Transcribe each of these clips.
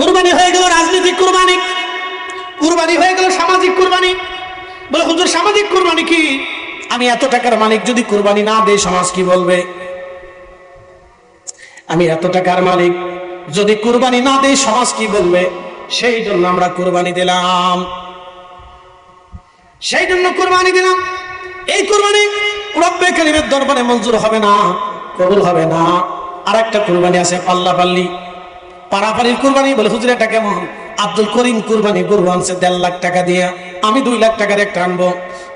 কুরবানি হয়ে গেল রাজনৈতিক কুরবানি। কুরবানি হয়ে গেল সামাজিক কুরবানি। বলে, হুজুর, সামাজিক কুরবানি কি? আমি এত টাকার মালিক, যদি কুরবানি না দেয়, সমাজ কি বলবে? আমি এত টাকার মালিক, যদি কুরবানি না দেই সমাজ কি বলবে? সেই জন্য আমরা কুরবানি দিলাম। সেই জন্য কুরবানি দিলাম। এই কুরবানি রব্বে কালিমের দরবারে মঞ্জুর হবে না, কবুল হবে না। আর একটা কুরবানি আছে পাল্লা পাল্লি পারাপারির কুরবানি? বলে, হুজুর, এটা কেমন? আব্দুল করিম কুরবানি, গরু আনছে দেড় লাখ টাকা দিয়া। আমি দুই লাখ টাকার একটা আনব।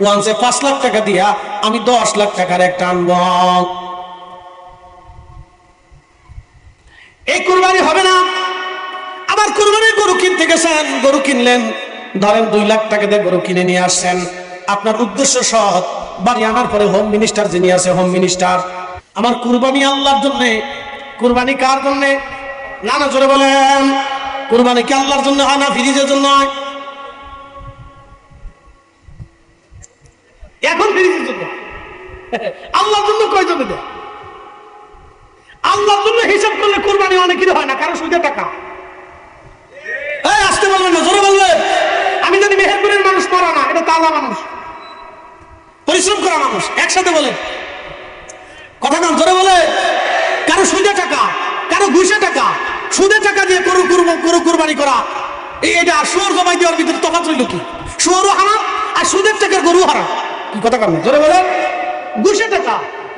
ও আনছে পাঁচ লাখ টাকা দিয়া। আমি দশ লাখ টাকার একটা আনব। এই কুরবানি হবে না। আবার কুরবানির গরু কিনতে গেছেন, গরু কিনলেন। ধরেন দুই লাখ টাকা দিয়ে গরু কিনে নিয়ে আসছেন। আপনার উদ্দেশ্য সৎ। বাড়ি আনার পরে হোম মিনিস্টার যিনি আছে হোম মিনিস্টার আমার কুরবানি আল্লাহর জন্য। কুরবানি কার জন্য? না না, জোরে বলেন। কুরবানি কি আল্লাহর জন্য হয় না ফিরিজের জন্য এখন ফিরিজের জন্য আল্লাহর জন্য কয়জন দেয় আল্লাহর জন্য হিসাব করলে কোরবানি অনেকেরই হয় না, কারও সুদের টাকা। আসতে বলবেন না, জোরে বলবেন। আমি জানি মেহেরপুরের মানুষ করা না, এটা তালা মানুষ। পরিশ্রম করা মানুষ, একসাথে বলে কথা কাম জোরে বলে কারও সুদে টাকা, কারও ঘুষে টাকা সুদে টাকা দিয়ে গরু গরু গরু কুরবানি করা। এটা শুয়োর জমাই দেওয়ার ভিতরে তফাৎ রইল কি? শুয়োরও হারাম আর সুদের টাকার গরু হারাম। কি কথা কাম জোরে বলে ঘুষে টাকা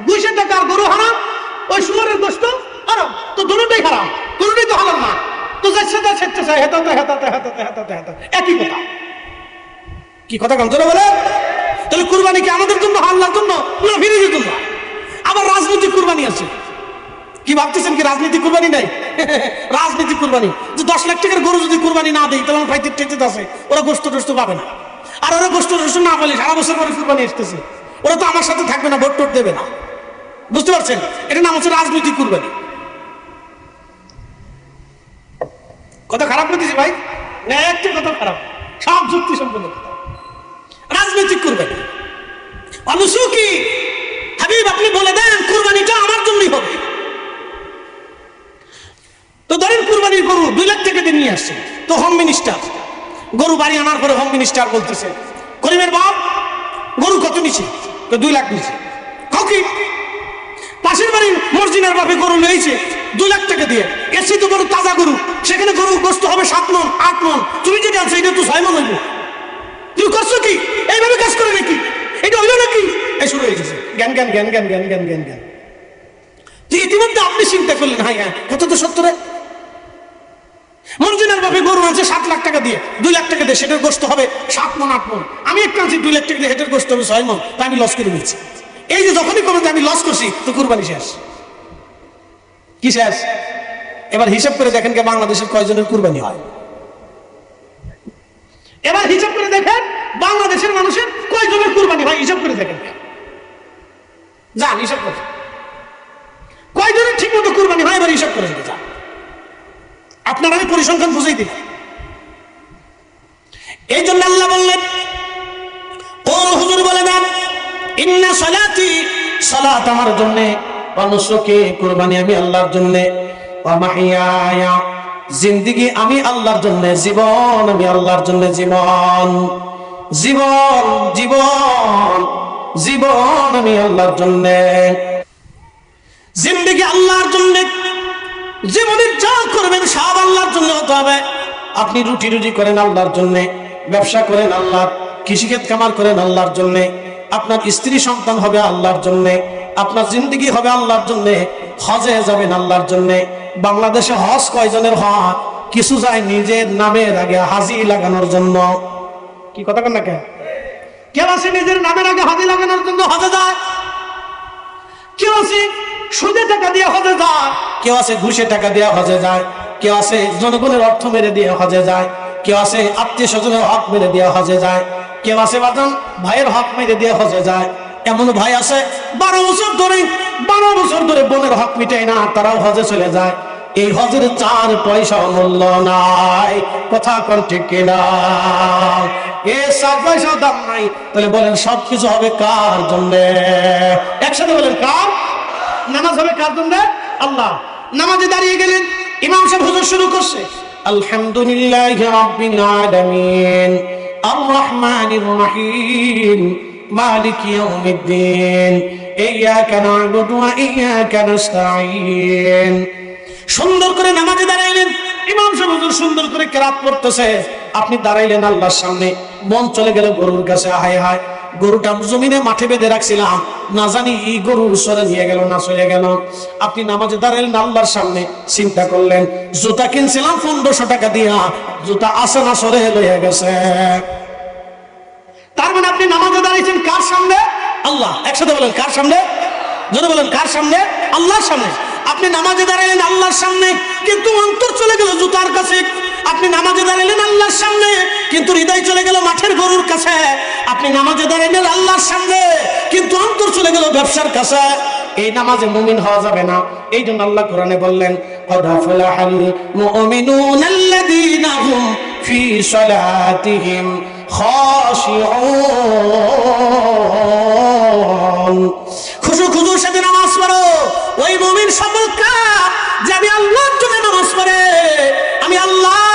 ঘুষে টাকার গরু হারাম, ওই শুয়োরের গোস্ত হারাম। তো দুটোটাই হারাম দুটোটাই তো হারাম না। তো যাচ্ছে যা ছেড়তে চায় হেতাতে হেতাতে হেতাতে হেতাতে হেতাতে, একই কথা। কি কথা কাম জোরে বলে তাহলে কুরবানি কি আমাদের জন্য আল্লাহর জন্য ফিরিজের জন্য? আবার রাজনৈতিক কুরবানি আছে। কি ভাবতেছেন কি রাজনীতি কুরবানি নাই? রাজনীতি কুরবানি। যে দশ লাখ টাকার গরু যদি কুরবানি না দেয় তাহলে আমার ভাইতে টেতে আছে। ওরা গোস্ত টোস্ত পাবে না। আর ওরা গোস্ত টোস্ত না পেলে সারা বছর পরে কুরবানি আসতেছে। ওরা তো আমার সাথে থাকবে না, ভোট টোট দেবে না। বুঝতে পারছেন? এটা নাম হচ্ছে রাজনৈতিক কুরবানি। কথা খারাপ করতেছি ভাই? না, একটা কথা খারাপ। সব যুক্তি সম্পন্ন কথা রাজনৈতিক কুরবানি। অবশ্য কি? হাবিব, আপনি বলে দেন, কুরবানিটা আমার জন্যই হবে। তো ধরেন কুরবানির গরু দুই লাখ টাকা দিয়ে নিয়ে আসছে। তো হোম মিনিস্টার গরু বাড়ি আনার পরে হোম মিনিস্টার বলতেছে, করিমের বাপ, গরু কত নিছে? তো দুই লাখ নিছে। কি? পাশের বাড়ির মর্জিনার বাপে গরু নিয়েছে দুই লাখ টাকা দিয়ে। এসে তো গরু তাজা গরু, সেখানে গরু গোস্ত হবে সাত মন আট মন তুমি যেটা আনছো এটা তো ছয় মন হইব। তুমি করছ কি? এইভাবে কাজ করে নাকি? এটা হইল নাকি? এই শুরু হয়ে গেছে। জ্ঞান জ্ঞান জ্ঞান জ্ঞান জ্ঞান জ্ঞান জ্ঞান জ্ঞান। ইতিমধ্যে আপনি চিন্তা করলেন হ্যাঁ হ্যাঁ কত তো সত্তরে মর্জিনার বাপে গরু আছে সাত লাখ টাকা দিয়ে। দুই লাখ টাকা দিয়ে সেটার গোস্ত হবে সাত মন আট মন আমি একটা আনছি, দুই লাখ টাকা দিয়ে সেটার গোস্ত হবে ছয় মন তা আমি লস করে নিচ্ছি এই যে যখনই যে আমি লস করছি, তো কুরবানি শেষ। কি শেষ? এবার হিসাব করে দেখেন কে বাংলাদেশের কয়জনের কুরবানি হয়। এবার হিসাব করে দেখেন বাংলাদেশের মানুষের কয়জনের কুরবানি হয়, হিসাব করে দেখেন। যান, হিসাব করে। কয়জনের ঠিক মতো কুরবানি হয়, এবার হিসাব করে যান আপনার আমি পরিসংখ্যান বুঝাই দিই এই জন্য আল্লাহ বললেন কোন হুজুর বলে দেন, ইন্না সালাতি সালাত আমার জন্য মানুষকে কুরবানি আমি আল্লাহর জন্য, ওয়া জিন্দিগি আমি আল্লাহর জন্য, জীবন আমি আল্লাহর জন্য, জীবন জীবন জীবন জীবন আমি আল্লাহর জন্য, জিন্দিগি আল্লাহর জন্য জীবনের যা করবেন সব আল্লাহর জন্য হতে হবে। আপনি রুটি রুটি করেন আল্লাহর জন্য, ব্যবসা করেন আল্লাহর, কৃষিক্ষেত কামার করেন আল্লাহর জন্য, আপনার স্ত্রী সন্তান হবে আল্লাহর জন্য, আপনার জিন্দগি হবে আল্লাহর জন্য, হজে যাবেন আল্লাহর জন্য, বাংলাদেশে হজ কয়জনের হয় কিছু যায় নিজের নামের আগে হাজি লাগানোর জন্য। কি কথা কেন কে কেউ নিজের নামের আগে হাজি লাগানোর জন্য হজে যায়? কেউ সুদে টাকা দিয়ে হজে যায়। কেউ আছে ঘুষে টাকা দিয়ে হজে যায়, কেউ আছে জনগণের অর্থ মেরে দিয়ে হজে যায়, কেউ আছে আত্মীয় স্বজনের হক মেরে দিয়ে হজে যায়, কেউ আছে বাদন ভাইয়ের হক মেরে দিয়ে হজে যায়। এমন ভাই আছে, বারো বছর ধরে, বারো বছর ধরে বোনের হক মিটায় না, তারাও হজে চলে যায়। এই হজের চার পয়সা মূল্য নাই, কথা কোন ঠিক কিনা? এ চার পয়সা দাম নাই, তাহলে বলেন সবকিছু হবে কার জন্য? একসাথে বলেন কার? নামাজ হবে কার জন্য? আল্লাহ। নামাজে দাঁড়িয়ে গেলেন ইমাম সাহেব হুজুর শুরু করছে। আলহামদুলিল্লাহ রাব্বিল আলামিন আর রহমানির রহিম মালিক ইয়াউমিদ্দিন ইয়াকা না'বুদু ওয়া ইয়াকা নাস্তাঈন। সুন্দর করে নামাজে দাঁড়াইলেন। ইমাম সাহেব হুজুর সুন্দর করে কেরাত পড়তেছে। আপনি দাঁড়াইলেন আল্লাহর সামনে। মন চলে গেল গরুর কাছে। হায় হায়। গরুটা জমিনে মাঠে বেঁধে রাখছিলাম। না জানি এই গরু সরে নিয়ে গেল না সরে গেল। আপনি নামাজে দাঁড়াইলেন আল্লাহর সামনে, চিন্তা করলেন, জুতা কিনছিলাম পনেরোশো টাকা দিয়া, জুতা আসে না সরে লইয়া গেছে। তার মানে আপনি নামাজে দাঁড়িয়েছেন কার সামনে? আল্লাহ। একসাথে বলেন, কার সামনে? জোরে বলেন, কার সামনে? আল্লাহর সামনে। আপনি নামাজে দাঁড়াইলেন আল্লাহর সামনে, কিন্তু অন্তর চলে গেল জুতার কাছে। আপনি নামাজে দাঁড়াইলেন আল্লাহর সামনে, কিন্তু হৃদয় চলে গেল মাঠের গরুর কাছে। আপনি নামাজে দাঁড়াইলেন আল্লাহর সামনে, কিন্তু অন্তর চলে গেল ব্যবসার কাছে। এই নামাজে মুমিন হওয়া যাবে না। এই জন্য আল্লাহ কোরআনে বললেন আমি আল্লাহ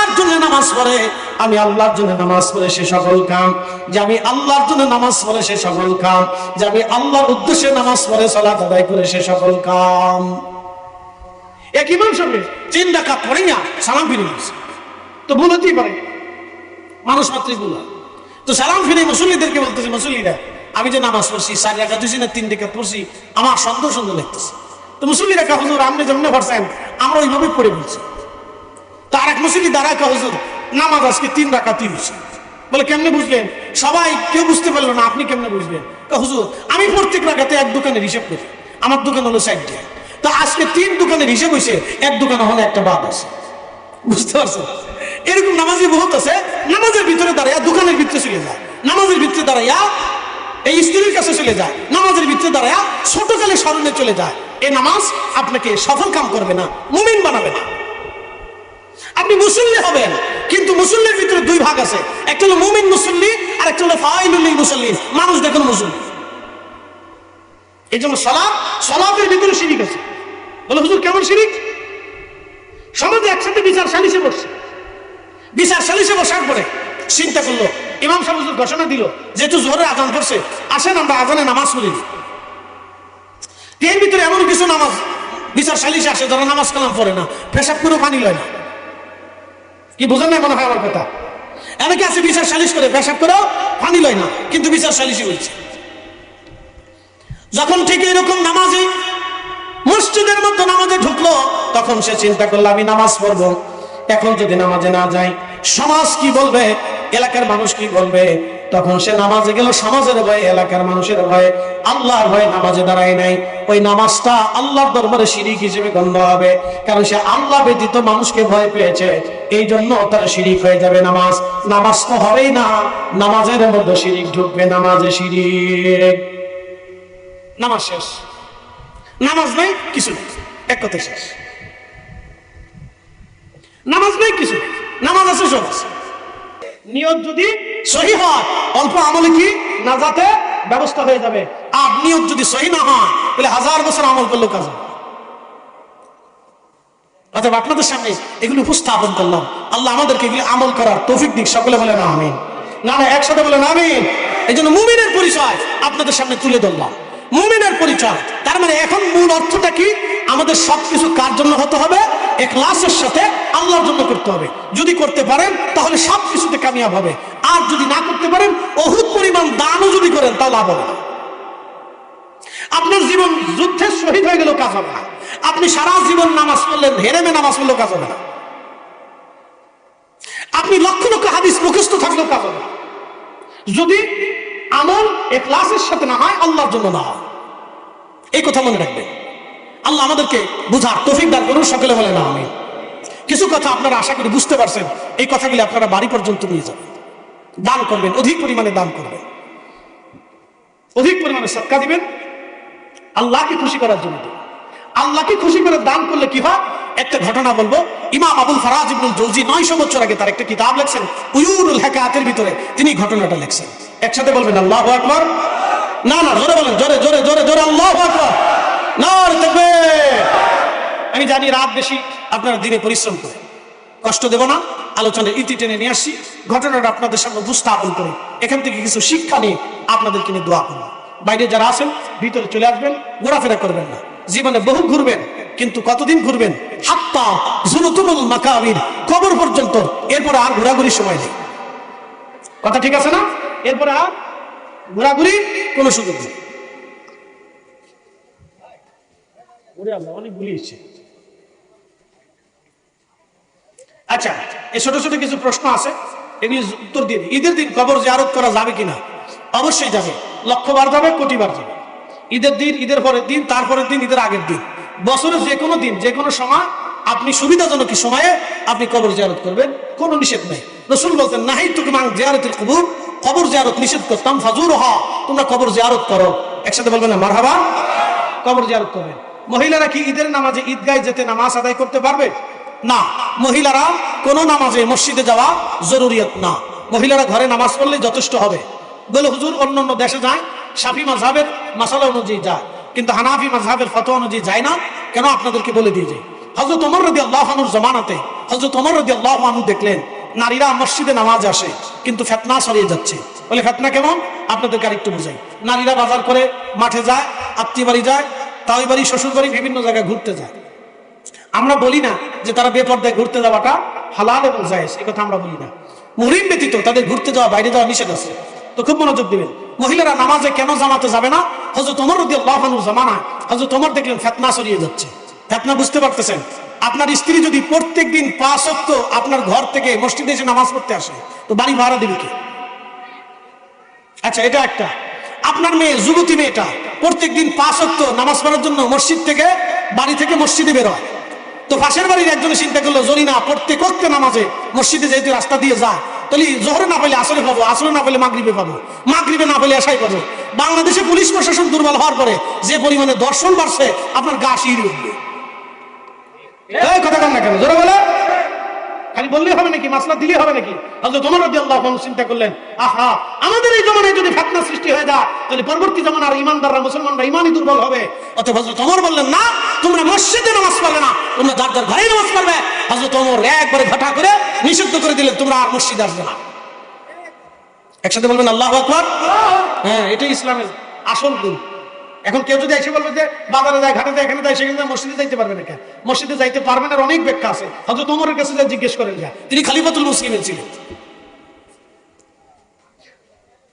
নামাজ পড়ে, আমি আল্লাহর জন্য নামাজ পড়ে সে সকল কাম। যে আমি আল্লাহর জন্য নামাজ পড়ে সে সকল কাম। যে আমি আল্লাহর উদ্দেশ্যে নামাজ পড়ে, সালাত আদায় করে সে সকল কাম। এক ইমাম সাহেব তিন ডাকা পড়ে না, সালাম ফিরে তো ভুল পারে। মানুষ মাত্রই ভুল তো সালাম ফিরে মুসল্লিদেরকে বলতেছে, মুসল্লিরা, আমি যে নামাজ পড়ছি, চার রাখা দুইছি না, তিন রেখা পড়ছি, আমার সন্দেহ সন্দেহ লাগতেছে। তো মুসল্লিরা কা হুজুর আপনি যেমন পড়ছেন আমরা ওইভাবে পড়ে বলছি। তার এক মুসল্লি দাঁড়ায় হুজুর, নামাজ আজকে তিন রাখা তিন হয়েছে। বলে কেমনে বুঝলেন? সবাই কেউ বুঝতে পারল না, আপনি কেমনে বুঝলেন? হুজুর, আমি প্রত্যেক রাখাতে এক দোকানের হিসেব করি। আমার দোকান হলো সাইড তো আজকে তিন দোকানের হিসেব হয়েছে, এক দোকানে হলে একটা বাদ আছে। বুঝতে পারছেন? এরকম নামাজি বহুত আছে, নামাজের ভিতরে দাঁড়াইয়া দোকানের ভিতরে চলে যায়। নামাজের ভিতরে দাঁড়াইয়া এই স্ত্রীর কাছে চলে যায়। নামাজের ভিতরে দাঁড়াইয়া ছোটকালে স্মরণে চলে যায়। এ নামাজ আপনাকে সফল কাম করবে না, মুমিন বানাবে না। আপনি মুসল্লি হবেন, কিন্তু মুসল্লির ভিতরে দুই ভাগ আছে। একটা হলো মুমিন মুসল্লি, আর একটা হলো ফাইলুল্লি মুসল্লি। মানুষ দেখুন মুসল্লি। এই জন্য সলাপ সলাপের ভিতরে শিরিক আছে। বলে, হুজুর, কেমন শিরিক? সমাজে একসাথে বিচার সালিশে বসছে। বিচার সালিশে বসার পরে চিন্তা করল, ইমাম সাহেব হুজুর ঘোষণা দিল, যেহেতু জোরে আজান করছে আসেন আমরা আজানে নামাজ পড়ি। এর ভিতরে এমন কিছু নামাজ, বিচার সালিশে আসে, যারা নামাজ কালাম পড়ে না, পেশাব করে পানি লয় না। কি বোঝেন না মনে হয় আমার কথা? অনেকে আছে বিচার সালিশ করে, পেশাব করেও পানি লয় না, কিন্তু বিচার সালিশই বলছে। যখন ঠিক এরকম নামাজে মসজিদের মধ্যে নামাজে ঢুকলো, তখন সে চিন্তা করল, আমি নামাজ পড়ব। এখন যদি নামাজে না যাই, সমাজ কি বলবে? এলাকার মানুষ কি বলবে? তখন সে নামাজে গেল, সমাজের ভয়ে, এলাকার মানুষের ভয়ে, আল্লাহর ভয়ে নামাজে দাঁড়ায় নাই। ওই নামাজটা আল্লাহর দরবারে শিরিক হিসেবে গণ্য হবে, কারণ সে আল্লাহ ব্যতীত মানুষকে ভয় পেয়েছে। এই জন্য তার শিরিক হয়ে যাবে নামাজ। নামাজ তো হবেই না, নামাজের মধ্যে শিরিক ঢুকবে, নামাজে শিরিক। নামাজ শেষ। নামাজ নাই, কিছু এক কথায় শেষ। নামাজ নাই, কিছু নামাজ আছে, সব আছে। নিয়ত যদি সহি হয়, অল্প আমলে কি না যাতে ব্যবস্থা হয়ে যাবে। আর নিয়ত যদি সহি না হয়, তাহলে হাজার বছর আমল করলেও কাজ। অতএব আপনাদের সামনে এগুলো উপস্থাপন করলাম। আল্লাহ আমাদেরকে এগুলো আমল করার তৌফিক দিক। সকলে বলে না আমিন। না না একসাথে বলে না আমিন। এই জন্য মুমিনের পরিচয় আপনাদের সামনে তুলে ধরলাম। মুমিনের পরিচয়, তার মানে এখন মূল অর্থটা কি? আমাদের সবকিছু কার জন্য হতে হবে? এখলাসের সাথে আল্লাহর জন্য করতে হবে। যদি করতে পারেন, তাহলে সব কিছুতে কামিয়াব হবে। আর যদি না করতে পারেন, অহুত পরিমাণ দানও যদি করেন, তাও লাভ হবে আপনার জীবন যুদ্ধে শহীদ হয়ে গেলেও কাজ হবে না। আপনি সারা জীবন নামাজ পড়লেন, হেরেমে নামাজ পড়লেও কাজ হবে না। আপনি লক্ষ লক্ষ হাদিস মুখস্থ থাকলেও কাজ হবে না। যদি আমল এখলাসের সাথে না হয়, আল্লাহর জন্য না হয়। এই কথা মনে রাখবেন। আল্লাহ আমাদেরকে বুঝার তৌফিক দান করুন, সকলে বলে না আমি কিছু কথা আপনারা আশা করি বুঝতে পারছেন, এই কথাগুলি আপনারা বাড়ি পর্যন্ত নিয়ে যাবেন। দান করবেন, অধিক পরিমাণে দান করবেন। অধিক পরিমাণে সৎকা দিবেন, আল্লাহকে খুশি করার জন্য আল্লাহকে খুশি করে দান করলে কি হয়? একটা ঘটনা বলব, ইমাম আবুল ফারাজ ইবনুল জৌজি নয়শো বছর আগে তার একটা কিতাব লেখছেন, উয়ুরুল হেকায়াতের ভিতরে। তিনি ঘটনাটা লেখছেন। একসাথে বলবেন, আল্লাহ আকবর। না না, জোরে বলেন, জোরে জোরে জোরে জোরে, আল্লাহ আকবর। আমি জানি রাত বেশি আপনারা দিনে পরিশ্রম করে কষ্ট দেব না, আলোচনার ইতি টেনে নিয়ে আসছি ঘটনাটা আপনাদের সামনে উপস্থাপন করি। এখান থেকে কিছু শিক্ষা নিয়ে আপনাদেরকে নিয়ে দোয়া করব। বাইরে যারা আছেন, ভিতরে চলে আসবেন, ঘোরাফেরা করবেন না। জীবনে বহু ঘুরবেন, কিন্তু কতদিন ঘুরবেন? হাত্তা জুলুতুমুল মাকাবির, কবর পর্যন্ত। এরপরে আর ঘোরাঘুরির সময় নেই। কথা ঠিক আছে না? এরপরে আর ঘোরাঘুরি কোনো সুযোগ নেই। ওরে আল্লাহ, অনেক গুলিয়েছে আচ্ছা এই ছোট ছোট কিছু প্রশ্ন আছে এগুলি উত্তর দিয়ে ঈদের দিন কবর জিয়ারত করা যাবে কিনা? অবশ্যই যাবে। লক্ষ বার যাবে, কোটি বার যাবে। ঈদের দিন, ঈদের পরের দিন, তারপরের দিন, ঈদের আগের দিন। বছরের যে কোনো দিন, যে কোনো সময় আপনি সুবিধাজনক সময়ে আপনি কবর জিয়ারত করবেন, কোনো নিষেধ নেই। রসুল বলতেন নাহি তুকে মাং জিয়ারতের কবুর। কবর জিয়ারত নিষেধ করতাম ফাজুর হ তোমরা কবর জিয়ারত করো। একসাথে বলবেন মারহাবা। কবর জিয়ারত করবেন। মহিলারা কি ঈদের নামাজে ঈদগায় যেতে নামাজ আদায় করতে পারবে? না। মহিলারা কোন নামাজে মসজিদে যাওয়া জরুরিয়ত না। মহিলারা ঘরে নামাজ পড়লে যথেষ্ট হবে। বলে হুজুর, অন্য অন্য দেশে যায়, সাফি মাঝহাবের মাসালা অনুযায়ী যায়, কিন্তু হানাফি মাঝহাবের ফতোয়া অনুযায়ী যায় না। কেন আপনাদেরকে বলে দিয়ে যাই হজরত ওমর রদি আল্লাহানুর জমানাতে হজরত ওমর রদি আল্লাহানু দেখলেন, নারীরা মসজিদে নামাজ আসে, কিন্তু ফেতনা সরিয়ে যাচ্ছে। বলে, ফেতনা কেমন? আপনাদেরকে আরেকটু বুঝাই। নারীরা বাজার করে মাঠে যায় আত্মীয় বাড়ি যায় তাই বাড়ি শ্বশুর বাড়ি বিভিন্ন জায়গায় ঘুরতে যায়। আমরা বলি না যে তারা বেপর্দায় ঘুরতে যাওয়াটা হালাল এবং জায়েজ এই কথা আমরা বলি না। মুহরিম ব্যতীত তাদের ঘুরতে যাওয়া, বাইরে যাওয়া নিষেধ আছে। তো খুব মনোযোগ দিবেন। মহিলারা নামাজে কেন জামাতে যাবে না? হজরত তোমার রদি আল্লাহানুর জামানা হজরত তোমার দেখলেন ফেতনা সরিয়ে যাচ্ছে। ফেতনা বুঝতে পারতেছেন? আপনার স্ত্রী যদি প্রত্যেক দিন পাঁচ অক্ত আপনার ঘর থেকে মসজিদে এসে নামাজ পড়তে আসে, তো বাড়ি ভাড়া দিবে কি? আচ্ছা এটা একটা। আপনার মেয়ে, যুবতী মেয়েটা প্রত্যেকদিন পাঁচ অক্ত নামাজ পড়ার জন্য মসজিদ থেকে বাড়ি থেকে মসজিদে বেরোয় তো পাশের বাড়ির একজনে চিন্তা করল জরিনা প্রত্যেক অক্তে নামাজে মসজিদে যেহেতু রাস্তা দিয়ে যায়, তাহলে জোহরে না পেলে আসলে পাবো আসলে না পেলে মাগরিবে পাবো, মাগরিবে না পেলে আশাই পাবো। বাংলাদেশে পুলিশ প্রশাসন দুর্বল হওয়ার পরে যে পরিমাণে দর্শন বাড়ছে, আপনার গা শির উঠবে কথা না কেন, জোরে বলে খালি বললেই হবে নাকি, মাসলা দিলে হবে নাকি? আনহু চিন্তা করলেন, আহা, আমাদের এই জমানায় যদি ফিতনা সৃষ্টি হয়ে যায়, তাহলে পরবর্তী জমানার ঈমানদাররা মুসলমানরা ঈমানই দুর্বল হবে। অতএব হযরত ওমর বললেন, না, তোমরা মসজিদে নামাজ পড়বে না, তোমরা যার যার ঘরে নামাজ পড়বে, হযরত ওমর একবারে ঘটা করে নিষিদ্ধ করে দিলেন, তোমরা আর মসজিদে আসবে না। একসাথে বলবেন আল্লাহ আকবার? হ্যাঁ এটাই ইসলামের আসল গুণ। এখন কেউ যদি এসে বলবে যে বাজারে যায় ঘাটে যায় এখানে যায় সেখানে যায়, মসজিদে যাইতে পারবে না কেন? মসজিদে যাইতে পারবে না অনেক ব্যাখ্যা আছে। হয়তো তোমার কাছে যা জিজ্ঞেস করেন যা। তিনি খালিফাতুল মুসলিমের ছিলেন।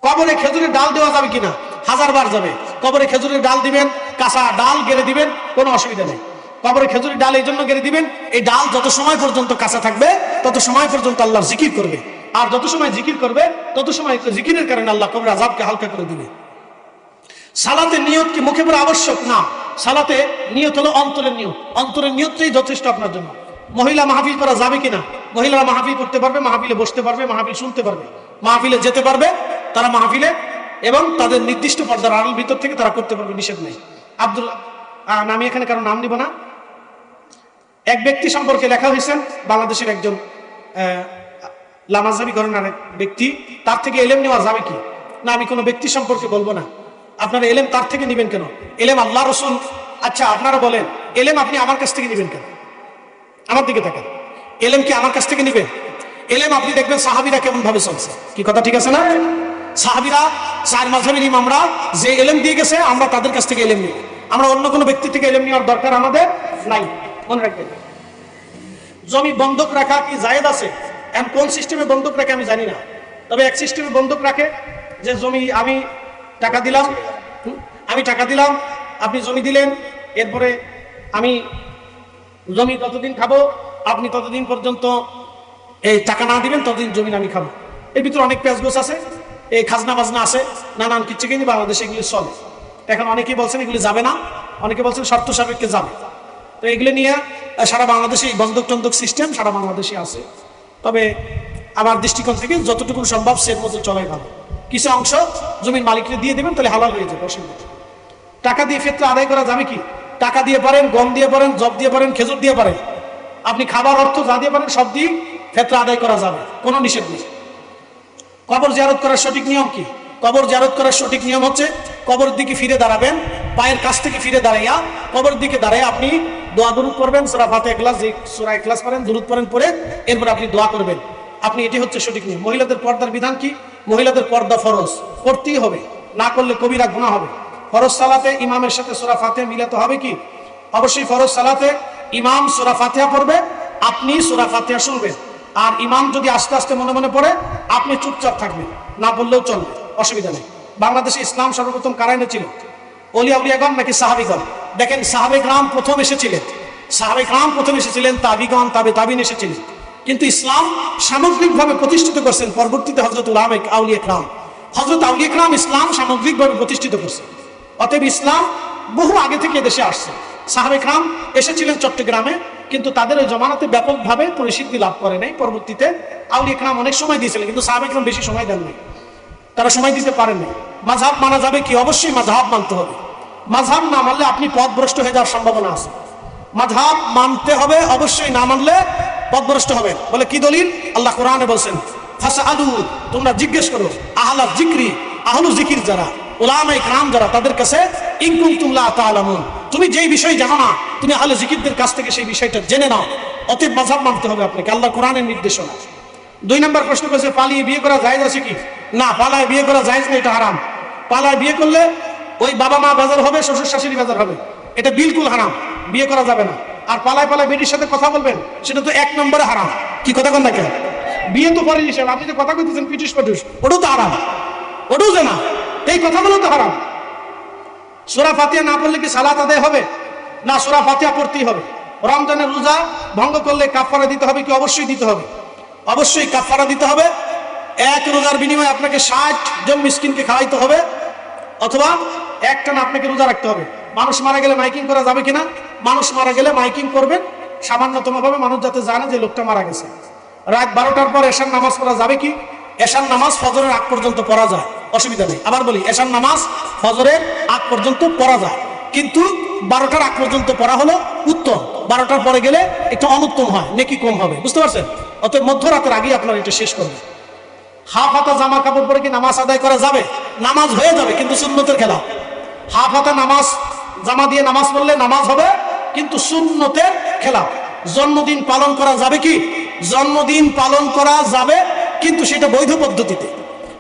কবরে খেজুরের ডাল দেওয়া যাবে কিনা? হাজার বার যাবে। কবরে খেজুরের ডাল দিবেন কাঁচা ডাল গেড়ে দিবেন কোনো অসুবিধা নেই। কবরে খেজুরের ডাল এই জন্য গেড়ে দিবেন এই ডাল যত সময় পর্যন্ত কাঁচা থাকবে তত সময় পর্যন্ত আল্লাহর জিকির করবে। আর যত সময় জিকির করবে তত সময় জিকিরের কারণে আল্লাহ কবর আজাবকে হালকা করে দিবে সালাতে নিয়ত কি মুখে পড়া আবশ্যক? না। সালাতে নিয়ত হলো অন্তরের নিয়ত। অন্তরের নিয়তটাই যথেষ্ট আপনার জন্য। মহিলা মাহফিল করা যাবে কিনা? মহিলারা মাহফিল করতে পারবে, মাহফিলে বসতে পারবে, মাহফিল শুনতে পারবে। মাহফিলে যেতে পারবে, তারা মাহফিলে এবং তাদের নির্দিষ্ট পর্দার আড়াল ভিতর থেকে তারা করতে পারবে, নিষেধ নেই। আব্দুল আমি এখানে কারও নাম নিব না। এক ব্যক্তি সম্পর্কে লেখা হয়েছেন বাংলাদেশের একজন লামাজাবি ঘরানার এক ব্যক্তি, তার থেকে এলেম নেওয়া যাবে কি? না, আমি কোনো ব্যক্তি সম্পর্কে বলব না। আপনারা এলেম তার থেকে নেবেন কেন? এলেম আল্লাহ রসুল। আচ্ছা আপনারা বলেন, এলেম আপনি আমার কাছ থেকে নেবেন কেন? আমার দিকে থাকেন এলেম কি আমার কাছ থেকে নেবেন এলেম আপনি দেখবেন সাহাবিরা কেমন ভাবে চলছে। কি কথা ঠিক আছে না? সাহাবিরা, চার মাঝাবের ইমামরা, যে এলেম দিয়ে গেছে, আমরা তাদের কাছ থেকে এলেম নিই। আমরা অন্য কোনো ব্যক্তি থেকে এলেম নেওয়ার দরকার আমাদের নাই। মনে রাখবেন। জমি বন্ধক রাখা কি জায়েজ আছে? এখন কোন সিস্টেমে বন্ধক রাখে আমি জানি না। তবে এক সিস্টেমে বন্ধক রাখে যে জমি আমি টাকা দিলাম। আমি টাকা দিলাম, আপনি জমি দিলেন, এরপরে আমি জমি ততদিন খাব, আপনি ততদিন পর্যন্ত এই টাকা না দিবেন, ততদিন জমি আমি খাব। এর ভিতরে অনেক পেঁয়াজ আছে, এই খাজনা বাজনা আছে, নানান কিছু কিন্তু বাংলাদেশে এগুলি চলে। এখন অনেকেই বলছেন এগুলি যাবে না, অনেকে বলছেন শর্ত সাপেক্ষে যাবে। তো এগুলো নিয়ে সারা বাংলাদেশে এই বন্ধক টন্ধক সিস্টেম সারা বাংলাদেশে আছে। তবে আমার দৃষ্টিকোণ থেকে যতটুকু সম্ভব সের মতো চলাই ভালো। কিছু অংশ জমির মালিককে দিয়ে দেবেন, তাহলে হালাল হয়ে যাবে, অসুবিধা টাকা দিয়ে ক্ষেত্রে আদায় করা যাবে কি? টাকা দিয়ে পারেন, গম দিয়ে পারেন জব দিয়ে পারেন, খেজুর দিয়ে পারেন। আপনি খাবার, অর্থ যা দিয়ে পারেন, সব দিয়ে ক্ষেত্রে আদায় করা যাবে, কোনো নিষেধ নেই। কবর জিয়ারত করার সঠিক নিয়ম কি? কবর জিয়ারত করার সঠিক নিয়ম হচ্ছে কবর দিকে ফিরে দাঁড়াবেন, পায়ের কাছ থেকে ফিরে দাঁড়াইয়া কবর দিকে দাঁড়ায় আপনি দোয়া দুরুদ করবেন সোরা ফাতে একলাস যে সুরা একলাস করেন দুরুদ করেন পরে এরপর আপনি দোয়া করবেন। আপনি এটি হচ্ছে সঠিক নিয়ম। মহিলাদের পর্দার বিধান কি? মহিলাদের পর্দা ফরজ। করতেই হবে। না করলে কবিরা গুণা হবে। ফরজ সালাতে ইমামের সাথে সুরা ফাতে মিলাতে হবে কি? অবশ্যই ফরজ সালাতে ইমাম সুরা ফাতিহা পড়বে, আপনি সুরা ফাতিহা শুনবেন। আর ইমাম যদি আস্তে আস্তে মনে মনে পড়ে, আপনি চুপচাপ থাকবেন। না বললেও চলবে। অসুবিধা নেই। বাংলাদেশে ইসলাম সর্বপ্রথম কারা এনেছিল অলিয়া উলিয়াগণ নাকি সাহাবিগণ? দেখেন সাহাবেক রাম প্রথম এসেছিলেন। সাহাবেক রাম প্রথম এসেছিলেন, তাবিগণ, তাবে তাবিন এসেছিলেন। কিন্তু ইসলাম সামগ্রিকভাবে প্রতিষ্ঠিত করছেন পরবর্তীতে হজরত উলামেক আউলিয়া রাম হজরত আউলিয়া রাম ইসলাম সামগ্রিকভাবে প্রতিষ্ঠিত করছেন। অতএব ইসলাম বহু আগে থেকে দেশে আসছে। সাহাবেক রাম এসেছিলেন চট্টগ্রামে, কিন্তু তাদের ওই জমানাতে ব্যাপকভাবে পরিচিতি লাভ করে নাই। পরবর্তীতে আউলিয়া রাম অনেক সময় দিয়েছিলেন, কিন্তু সাহাবেক রাম বেশি সময় দেননি তারা সময় দিতে পারেননি মাঝহাব মানা যাবে কি? অবশ্যই মাঝহাব মানতে হবে। মাঝহাব না মানলে আপনি পথভ্রষ্ট হয়ে যাওয়ার সম্ভাবনা আছে। মাঝহাব মানতে হবে, অবশ্যই না মানলে পথভ্রষ্ট হবে। বলে কি দলিল? আল্লাহ কোরআনে বলছেন ফাসা আলু তোমরা জিজ্ঞেস করো, আহলা জিক্রি, আহলু জিকির যারা ওলামাই কাম যারা, তাদের কাছে ইনকুম তুমলা তালামুন তুমি যেই বিষয় জানো না, তুমি আহলে জিকিরদের কাছ থেকে সেই বিষয়টা জেনে নাও। অতএব মাঝহাব মানতে হবে আপনাকে, আল্লাহ কোরআনের নির্দেশনা। দুই নম্বর প্রশ্ন করেছে, পালিয়ে বিয়ে করা জায়েজ আছে কি? না, পালায় বিয়ে করা জায়েজ না এটা হারাম। পালায় বিয়ে করলে ওই বাবা মা বাজার হবে শ্বশুর শাশুড়ি বাজার হবে। এটা বিলকুল হারাম, বিয়ে করা যাবে না। আর পালায় পালায় বেটির সাথে কথা বলবেন, সেটা তো এক নম্বরে হারাম। কি কথা কন দেখেন? বিয়ে তো পরে হিসেবে, আপনি যে কথা কইতেছেন পিটিস পাটুস ওটাও তো হারাম। ওটাও যে না এই কথাগুলো তো হারাম। সোরা ফাতিয়া না পড়লে কি সালাত আদায় হবে? না, সোরা ফাতিয়া পড়তেই হবে। রমজানের রোজা ভঙ্গ করলে কাফারা দিতে হবে কি? অবশ্যই দিতে হবে। অবশ্যই কাফারা দিতে হবে। এক রোজার বিনিময়ে আপনাকে ষাট জন মিসকিনকে খাওয়াইতে হবে, অথবা একটা না, আপনাকে রোজা রাখতে হবে। মানুষ মারা গেলে মাইকিং করা যাবে কিনা? মানুষ মারা গেলে মাইকিং করবেন। সামান্যতম ভাবে মানুষ যাতে জানে যে লোকটা মারা গেছে। রাত বারোটার পর এশার নামাজ পড়া যাবে কি? এশার নামাজ ফজরের আগ পর্যন্ত পড়া যায়। অসুবিধা নেই। আবার বলি, এশার নামাজ ফজরের আগ পর্যন্ত পড়া যায়। কিন্তু বারোটার আগ পর্যন্ত পড়া হলো উত্তম। বারোটার পরে গেলে একটু অনুত্তম হয়, নেকি কম হবে। বুঝতে পারছেন? অতএব মধ্যরাতের আগেই আপনার এটা শেষ করবেন। হাফ হাতা জামা কাপড় পরে কি নামাজ আদায় করা যাবে? নামাজ হয়ে যাবে, কিন্তু সুন্নতের খেলা। হাফ হাতা নামাজ জামা দিয়ে নামাজ পড়লে নামাজ হবে, কিন্তু সুন্নতের খেলা জন্মদিন পালন করা যাবে কি? জন্মদিন পালন করা যাবে, কিন্তু সেটা বৈধ পদ্ধতিতে।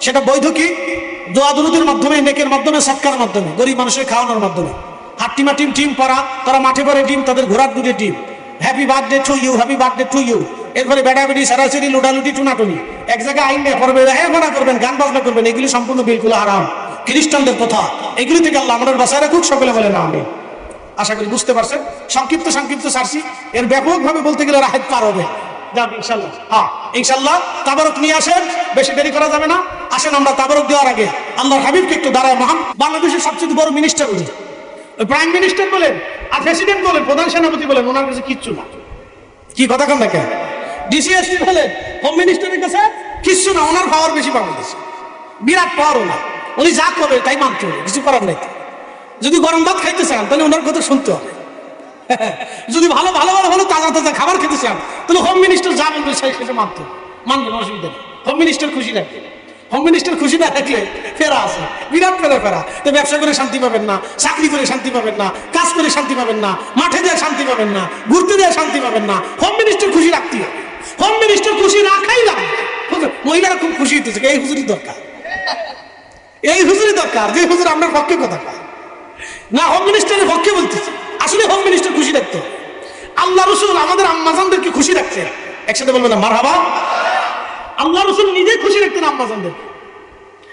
সেটা বৈধ কি? দোয়া দুরুদের মাধ্যমে, নেকের মাধ্যমে সৎকার মাধ্যমে, গরিব মানুষের খাওয়ানোর মাধ্যমে। হাট্টিমা টিম টিম পরা, তারা মাঠে পরে টিম তাদের ঘোরার দুটো team happy birthday to you happy birthday to you এরপরে বেড়াবেড়ি সারাসারি লুটালুটি টুনাটুনি। এক জায়গায় আইন করবে হ্যাঁ করবেন, গান বাজনা করবেন, এগুলি সম্পূর্ণ বিলকুল হারাম। খ্রিস্টানদের কথা এগুলি থেকে আল্লাহ আমাদের বাসায় রাখুক, সকলে বলে না আমি আশা করি বুঝতে পারছেন। সংক্ষিপ্ত সংক্ষিপ্ত সারছি। এর ব্যাপকভাবে বলতে গেলে রাহেদ পার হবে। হ্যাঁ নিয়ে আসেন, বেশি দেরি করা যাবে না। আসেন আমরা দেওয়ার আগে। বাংলাদেশের সবচেয়ে বড় মিনিস্টার প্রাইম মিনিস্টার বলেন আর প্রেসিডেন্ট বলেন, প্রধান সেনাপতি বলেন, ওনার কিচ্ছু না। কি কথা বলেন হোম কিচ্ছু না, ওনার বেশি বিরাট পাওয়ার উনি যা করবে তাই মানতে হবে, কিছু করার নাই যদি গরম ভাত খাইতে চান, তাহলে ওনার কথা শুনতে হবে। যদি ভালো ভালো ভালো ভালো তাজা তাজা খাবার খেতে চান, তাহলে হোম মিনিস্টার যা বলবে সেই সেটা মানতে। মানবেন, অসুবিধা নেই। হোম মিনিস্টার খুশি রাখবে হোম মিনিস্টার খুশি না থাকলে ফেরা আছে। বিরাট ফেরা ফেরা। তো ব্যবসা করে শান্তি পাবেন না, চাকরি করে শান্তি পাবেন না, কাজ করে শান্তি পাবেন না, মাঠে দিয়ে শান্তি পাবেন না, ঘুরতে দিয়ে শান্তি পাবেন না। হোম মিনিস্টার খুশি রাখতে হবে। হোম মিনিস্টার খুশি রাখাই না মহিলারা খুব খুশি হইতেছে, এই হুজুরি দরকার। এই হুজুরি দরকার, যে হুজুর আমরা পক্ষে কথা কয়। না হোম মিনিস্টারের পক্ষে বলতেছি। আসলে হোম মিনিস্টার খুশি রাখতে আল্লাহ রসুল আমাদের আম্মাজানদেরকে খুশি রাখছে একসাথে বলবেন না মার হাবা আল্লাহ রসুল নিজেই খুশি রাখতেন আম্মাজানদের।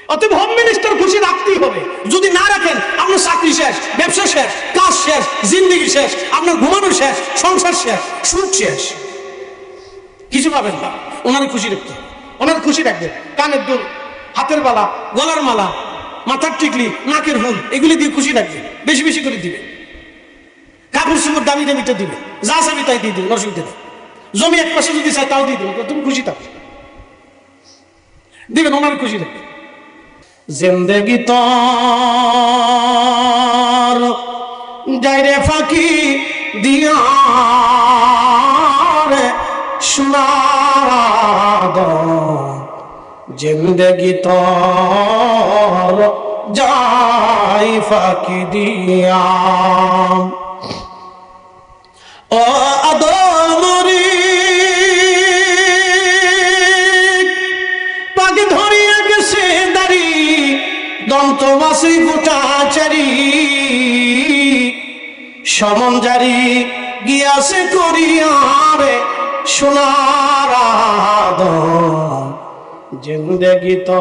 অতএব হোম মিনিস্টার খুশি রাখতেই হবে। যদি না রাখেন, আপনার চাকরি শেষ, ব্যবসা শেষ, কাজ শেষ, জিন্দগি শেষ, আপনার ঘুমানো শেষ, সংসার শেষ সুদ শেষ। কিছু পাবেন না। ওনার খুশি রাখতে। ওনার খুশি রাখবেন কানের দুল হাতের বালা, গলার মালা, মাথার টিকলি, নাকের ফুল এগুলি দিয়ে খুশি রাখবে বেশি বেশি করে দিবে। কাপড় চুপড় দামি দামিটা দিবে, যা চাবি তাই দিয়ে দিবে অসুবিধা নেই জমি এক পাশে যদি চাই তাও দিয়ে দেবে, তুমি খুশি থাকবে দিবেন, ওনার খুশি রাখবে জিন্দগি তোর যাইরে ফাঁকি দিয়া রে, সোনার জিন্দগি তোর যাই ফাঁকি দিয়া ও আদমরি পাকে ধরিয়া গেছে দাড়ি দন্ত মাসি গোটা সমন জারি গিয়াছে করিয়ারে সোনার আদম জিন্দগি তো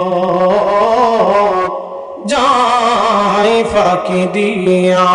যাই ফাঁকি দিয়া